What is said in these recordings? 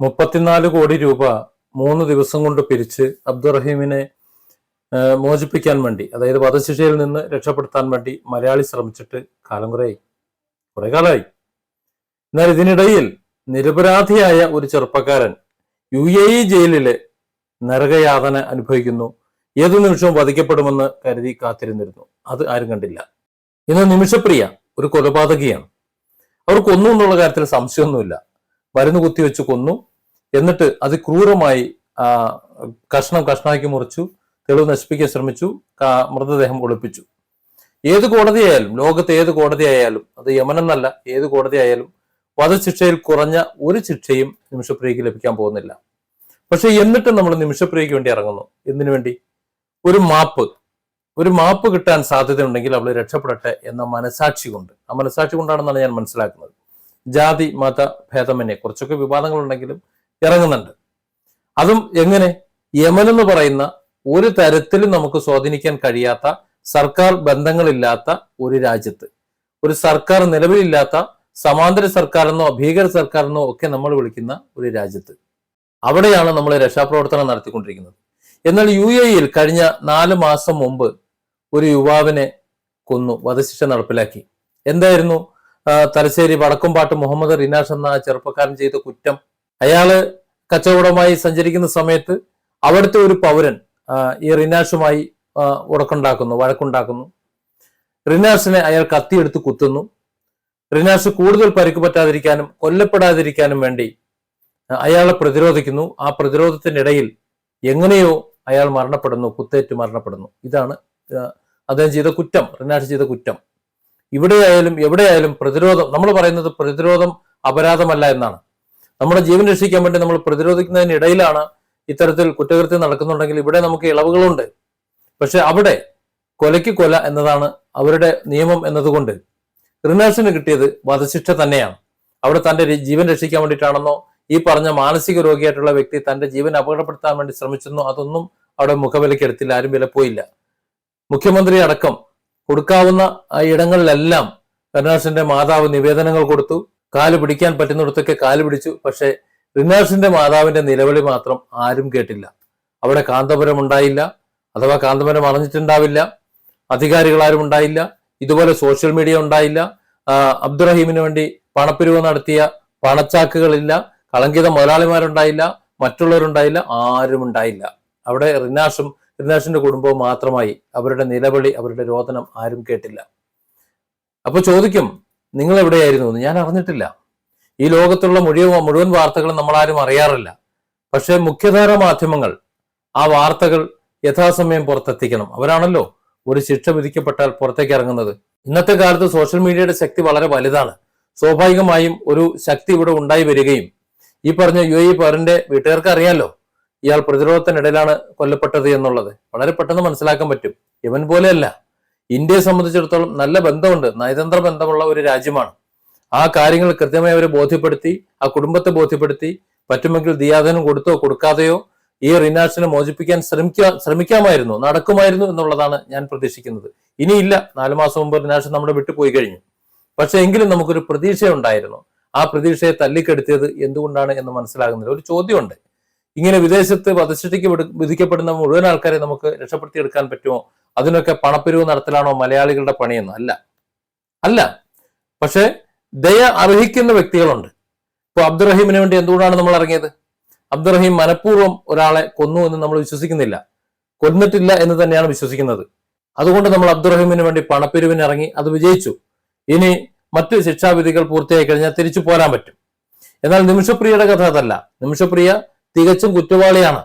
മുപ്പത്തിനാല് കോടി രൂപ മൂന്ന് ദിവസം കൊണ്ട് പിരിച്ച് അബ്ദുറഹീമിനെ മോചിപ്പിക്കാൻ വേണ്ടി അതായത് വധശിക്ഷയിൽ നിന്ന് രക്ഷപ്പെടുത്താൻ വേണ്ടി മലയാളി ശ്രമിച്ചിട്ട് കാലം കുറേയായി. കുറെ കാലമായി. എന്നാൽ ഇതിനിടയിൽ നിരപരാധിയായ ഒരു ചെറുപ്പക്കാരൻ യു എ ഇ ജയിലിലെ നരകയാതന അനുഭവിക്കുന്നു. ഏതു നിമിഷവും വധിക്കപ്പെടുമെന്ന് കരുതി കാത്തിരുന്നിരുന്നു. അത് ആരും കണ്ടില്ല. ഇന്ന് നിമിഷപ്രിയ ഒരു കൊലപാതകിയാണ്. അവർ കൊന്നു എന്നുള്ള കാര്യത്തിൽ സംശയമൊന്നുമില്ല. മരുന്ന് കുത്തിവെച്ച് കൊന്നു. എന്നിട്ട് അത് ക്രൂരമായി കഷ്ണം കഷ്ണാക്കി മുറിച്ചു തെളിവ് നശിപ്പിക്കാൻ ശ്രമിച്ചു മൃതദേഹം ഒളിപ്പിച്ചു. ഏത് കോടതിയായാലും ലോകത്തെ ഏത് കോടതിയായാലും അത് യമനെന്നല്ല ഏത് കോടതിയായാലും വധശിക്ഷയിൽ കുറഞ്ഞ ഒരു ശിക്ഷയും നിമിഷപ്രിയക്ക് ലഭിക്കാൻ പോകുന്നില്ല. പക്ഷെ എന്നിട്ടും നമ്മൾ നിമിഷപ്രിയക്ക് വേണ്ടി ഇറങ്ങുന്നു. എന്തിനു വേണ്ടി? ഒരു മാപ്പ്. ഒരു മാപ്പ് കിട്ടാൻ സാധ്യതയുണ്ടെങ്കിൽ അവൾ രക്ഷപ്പെടട്ടെ എന്ന മനസാക്ഷി കൊണ്ട്. ആ മനസാക്ഷി കൊണ്ടാണെന്നാണ് ഞാൻ മനസ്സിലാക്കുന്നത്. ജാതി മത ഭേദമന്യേ. കുറച്ചൊക്കെ വിവാദങ്ങളുണ്ടെങ്കിലും ഇറങ്ങുന്നുണ്ട്. അതും എങ്ങനെ? യമൻ എന്ന് പറയുന്ന ഒരു തരത്തിലും നമുക്ക് സ്വാധീനിക്കാൻ കഴിയാത്ത സർക്കാർ ബന്ധങ്ങളില്ലാത്ത ഒരു രാജ്യത്ത്. ഒരു സർക്കാർ നിലവിലില്ലാത്ത സമാന്തര സർക്കാരെന്നോ ഭീകര സർക്കാരെന്നോ ഒക്കെ നമ്മൾ വിളിക്കുന്ന ഒരു രാജ്യത്ത്. അവിടെയാണ് നമ്മൾ രക്ഷാപ്രവർത്തനം നടത്തിക്കൊണ്ടിരിക്കുന്നത്. എന്നാൽ യു എ ഇയിൽ കഴിഞ്ഞ നാല് മാസം മുമ്പ് ഒരു യുവാവിനെ കൊന്നു വധശിക്ഷ നടപ്പിലാക്കി. എന്തായിരുന്നു? തലശ്ശേരി വടക്കുംപാട്ട് മുഹമ്മദ് റിനാഷ് എന്ന ചെറുപ്പക്കാരൻ ചെയ്ത കുറ്റം അയാൾ കച്ചവടമായി സഞ്ചരിക്കുന്ന സമയത്ത് അവിടുത്തെ ഒരു പൗരൻ ഈ റിനാഷുമായി ഉടക്കുണ്ടാക്കുന്നു വഴക്കുണ്ടാക്കുന്നു റിനാഷിനെ അയാൾ കത്തിയെടുത്ത് കുത്തുന്നു. റിനാഷ് കൂടുതൽ പരിക്ക് പറ്റാതിരിക്കാനും കൊല്ലപ്പെടാതിരിക്കാനും വേണ്ടി അയാളെ പ്രതിരോധിക്കുന്നു. ആ പ്രതിരോധത്തിനിടയിൽ എങ്ങനെയോ അയാൾ മരണപ്പെടുന്നു കുത്തേറ്റ് മരണപ്പെടുന്നു. ഇതാണ് അദ്ദേഹം ചെയ്ത കുറ്റം റിനാഷ് ചെയ്ത കുറ്റം. ഇവിടെയായാലും എവിടെയായാലും പ്രതിരോധം നമ്മൾ പറയുന്നത് പ്രതിരോധം അപരാധമല്ല എന്നാണ്. നമ്മുടെ ജീവൻ രക്ഷിക്കാൻ വേണ്ടി നമ്മൾ പ്രതിരോധിക്കുന്നതിനിടയിലാണ് ഇത്തരത്തിൽ കുറ്റകൃത്യം നടക്കുന്നുണ്ടെങ്കിൽ ഇവിടെ നമുക്ക് ഇളവുകളുണ്ട്. പക്ഷെ അവിടെ കൊലയ്ക്ക് കൊല എന്നതാണ് അവരുടെ നിയമം എന്നതുകൊണ്ട് റിനാഷിന് കിട്ടിയത് വധശിക്ഷ തന്നെയാണ്. അവിടെ തന്റെ ജീവൻ രക്ഷിക്കാൻ വേണ്ടിയിട്ടാണെന്നോ ഈ പറഞ്ഞ മാനസിക രോഗിയായിട്ടുള്ള വ്യക്തി തന്റെ ജീവൻ അപകടപ്പെടുത്താൻ വേണ്ടി ശ്രമിച്ചെന്നോ അതൊന്നും അവിടെ മുഖവിലയ്ക്ക് എടുത്തില്ല ആരും വില പോയില്ല. മുഖ്യമന്ത്രി അടക്കം കൊടുക്കാവുന്ന ഇടങ്ങളിലെല്ലാം കരുണാസിന്റെ മാതാവ് നിവേദനങ്ങൾ കൊടുത്തു. കാൽ പിടിക്കാൻ പറ്റുന്നിടത്തൊക്കെ കാൽ പിടിച്ചു. പക്ഷേ റിനാഷിന്റെ മാതാവിന്റെ നിലവിളി മാത്രം ആരും കേട്ടില്ല. അവിടെ കാന്തപുരം ഉണ്ടായില്ല. അഥവാ കാന്തപുരം അറിഞ്ഞിട്ടുണ്ടാവില്ല. അധികാരികൾ ആരും ഉണ്ടായില്ല. ഇതുപോലെ സോഷ്യൽ മീഡിയ ഉണ്ടായില്ല. അബ്ദുറഹീമിന് വേണ്ടി പണപ്പിരിവ് നടത്തിയ പണച്ചാക്കുകളില്ല. കളങ്കിത മുതലാളിമാരുണ്ടായില്ല. മറ്റുള്ളവരുണ്ടായില്ല. ആരും ഉണ്ടായില്ല. അവിടെ റിനാഷും റിനാഷിന്റെ കുടുംബവും മാത്രമായി അവരുടെ നിലവിളി അവരുടെ രോദനം ആരും കേട്ടില്ല. അപ്പൊ ചോദിക്കും നിങ്ങൾ എവിടെയായിരുന്നു എന്ന് ഞാൻ അറിഞ്ഞിട്ടില്ല. ഈ ലോകത്തുള്ള മുഴുവൻ മുഴുവൻ വാർത്തകളും ആരും അറിയാറില്ല. പക്ഷേ മുഖ്യധാര മാധ്യമങ്ങൾ ആ വാർത്തകൾ യഥാസമയം പുറത്തെത്തിക്കണം. അവരാണല്ലോ ഒരു ശിക്ഷ വിധിക്കപ്പെട്ടാൽ പുറത്തേക്ക് ഇറങ്ങുന്നത്. ഇന്നത്തെ കാലത്ത് സോഷ്യൽ മീഡിയയുടെ ശക്തി വളരെ വലുതാണ്. സ്വാഭാവികമായും ഒരു ശക്തി ഇവിടെ ഉണ്ടായി വരികയും ഈ പറഞ്ഞ യു എ പൗരന്റെ വീട്ടുകാർക്ക് അറിയാലോ ഇയാൾ പ്രതിരോധത്തിനിടയിലാണ് കൊല്ലപ്പെട്ടത് എന്നുള്ളത്. വളരെ പെട്ടെന്ന് മനസ്സിലാക്കാൻ പറ്റും. ഇവൻ പോലെയല്ല. ഇന്ത്യയെ സംബന്ധിച്ചിടത്തോളം നല്ല ബന്ധമുണ്ട്. നയതന്ത്ര ബന്ധമുള്ള ഒരു രാജ്യമാണ്. ആ കാര്യങ്ങൾ കൃത്യമായി അവരെ ബോധ്യപ്പെടുത്തി ആ കുടുംബത്തെ ബോധ്യപ്പെടുത്തി പറ്റുമെങ്കിൽ ദിയാധനം കൊടുത്തോ കൊടുക്കാതെയോ ഈ റിനാസിനെ മോചിപ്പിക്കാൻ ശ്രമിക്കുക ശ്രമിക്കാമായിരുന്നു നടക്കുമായിരുന്നു എന്നുള്ളതാണ് ഞാൻ പ്രതീക്ഷിക്കുന്നത്. ഇനിയില്ല നാലു മാസം മുമ്പ് റിനാസ് നമ്മുടെ വിട്ടു പോയി കഴിഞ്ഞു. പക്ഷെ എങ്കിലും നമുക്കൊരു പ്രതീക്ഷ ഉണ്ടായിരുന്നു ആ പ്രതീക്ഷയെ തല്ലിക്കെടുത്തിയത് എന്തുകൊണ്ടാണ് എന്ന് മനസ്സിലാകുന്നില്ല. ഒരു ചോദ്യമുണ്ട്. ഇങ്ങനെ വിദേശത്ത് വധശിക്ഷയ്ക്ക് വിധിക്കപ്പെടുന്ന മുഴുവൻ ആൾക്കാരെ നമുക്ക് രക്ഷപ്പെടുത്തിയെടുക്കാൻ പറ്റുമോ? അതിനൊക്കെ പണപ്പിരിവ് നടത്തലാണോ മലയാളികളുടെ പണിയെന്ന്? അല്ല. അല്ല. പക്ഷെ ദയ അർഹിക്കുന്ന വ്യക്തികളുണ്ട്. ഇപ്പൊ അബ്ദുറഹീമിന് വേണ്ടി എന്തുകൊണ്ടാണ് നമ്മൾ ഇറങ്ങിയത്? അബ്ദുറഹീം മനഃപൂർവം ഒരാളെ കൊന്നു എന്ന് നമ്മൾ വിശ്വസിക്കുന്നില്ല. കൊന്നിട്ടില്ല എന്ന് തന്നെയാണ് വിശ്വസിക്കുന്നത്. അതുകൊണ്ട് നമ്മൾ അബ്ദുറഹീമിന് വേണ്ടി പണപ്പിരിവിന് ഇറങ്ങി അത് വിജയിച്ചു. ഇനി മറ്റ് ശിക്ഷാവിധികൾ പൂർത്തിയായി കഴിഞ്ഞാൽ തിരിച്ചു പോരാൻ പറ്റും. എന്നാൽ നിമിഷപ്രിയയുടെ കഥ അതല്ല. നിമിഷപ്രിയ തികച്ചും കുറ്റവാളിയാണ്.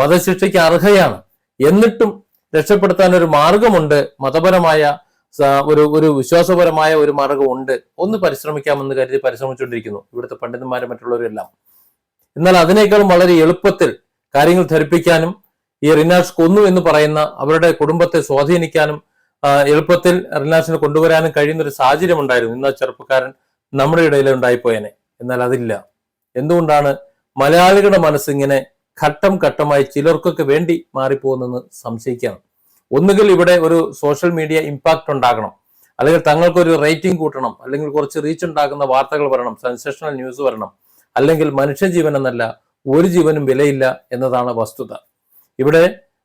വധശിക്ഷയ്ക്ക് അർഹയാണ്. എന്നിട്ടും രക്ഷപ്പെടുത്താൻ ഒരു മാർഗമുണ്ട്. മതപരമായ ഒരു ഒരു വിശ്വാസപരമായ ഒരു മാർഗമുണ്ട്. ഒന്ന് പരിശ്രമിക്കാമെന്ന് കരുതി പരിശ്രമിച്ചുകൊണ്ടിരിക്കുന്നു. ഇവിടുത്തെ പണ്ഡിതന്മാരും മറ്റുള്ളവരെല്ലാം എന്നാൽ അതിനേക്കാളും വളരെ എളുപ്പത്തിൽ കാര്യങ്ങൾ ധരിപ്പിക്കാനും ഈ റിനാഷ് കൊന്നു എന്ന് പറയുന്ന അവരുടെ കുടുംബത്തെ സ്വാധീനിക്കാനും എളുപ്പത്തിൽ റിനാഷിനെ കൊണ്ടുവരാനും കഴിയുന്ന ഒരു സാഹചര്യം ഉണ്ടായിരുന്നു ഇന്ന് ചെറുപ്പക്കാരൻ നമ്മുടെ ഇടയിൽ ഉണ്ടായിപ്പോയനെ എന്നാൽ അതില്ല. എന്തുകൊണ്ടാണ് മലയാളികളുടെ മനസ്സിങ്ങനെ ഘട്ടം ഘട്ടമായി ചിലർക്കൊക്കെ വേണ്ടി മാറിപ്പോകുന്നെന്ന് സംശയിക്കുകയാണ് ഒന്നുകിൽ ഇവിടെ ഒരു സോഷ്യൽ മീഡിയ ഇമ്പാക്ട് ഉണ്ടാകണം. അല്ലെങ്കിൽ തങ്ങൾക്കൊരു റേറ്റിംഗ് കൂട്ടണം. അല്ലെങ്കിൽ കുറച്ച് റീച്ച് ഉണ്ടാക്കുന്ന വാർത്തകൾ വരണം. സെൻസേഷണൽ ന്യൂസ് വരണം. അല്ലെങ്കിൽ മനുഷ്യജീവൻ എന്നല്ല ഒരു ജീവനും വിലയില്ല എന്നതാണ് വസ്തുത. ഇവിടെ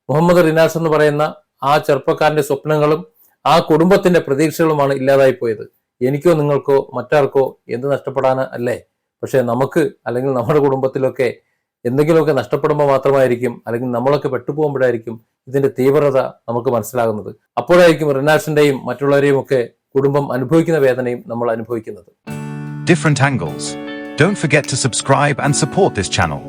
മുഹമ്മദ് റിനാസ് എന്ന് പറയുന്ന ആ ചെറുപ്പക്കാരന്റെ സ്വപ്നങ്ങളും ആ കുടുംബത്തിന്റെ പ്രതീക്ഷകളുമാണ് ഇല്ലാതായി പോയത് എനിക്കോ നിങ്ങൾക്കോ മറ്റാർക്കോ എന്ത് നഷ്ടപ്പെടാന് അല്ലേ? പക്ഷെ നമുക്ക് അല്ലെങ്കിൽ നമ്മുടെ കുടുംബത്തിലൊക്കെ എന്തെങ്കിലുമൊക്കെ നഷ്ടപ്പെടുമ്പോൾ മാത്രമായിരിക്കും അല്ലെങ്കിൽ നമ്മളൊക്കെ പെട്ടുപോകുമ്പോഴായിരിക്കും ഇതിന്റെ തീവ്രത നമുക്ക് മനസ്സിലാകുന്നത് അപ്പോഴായിരിക്കും റിനാഷിന്റെയും മറ്റുള്ളവരെയും ഒക്കെ കുടുംബം അനുഭവിക്കുന്ന വേദനയും നമ്മൾ അനുഭവിക്കുന്നത് different angles. Don't forget to subscribe and support this channel.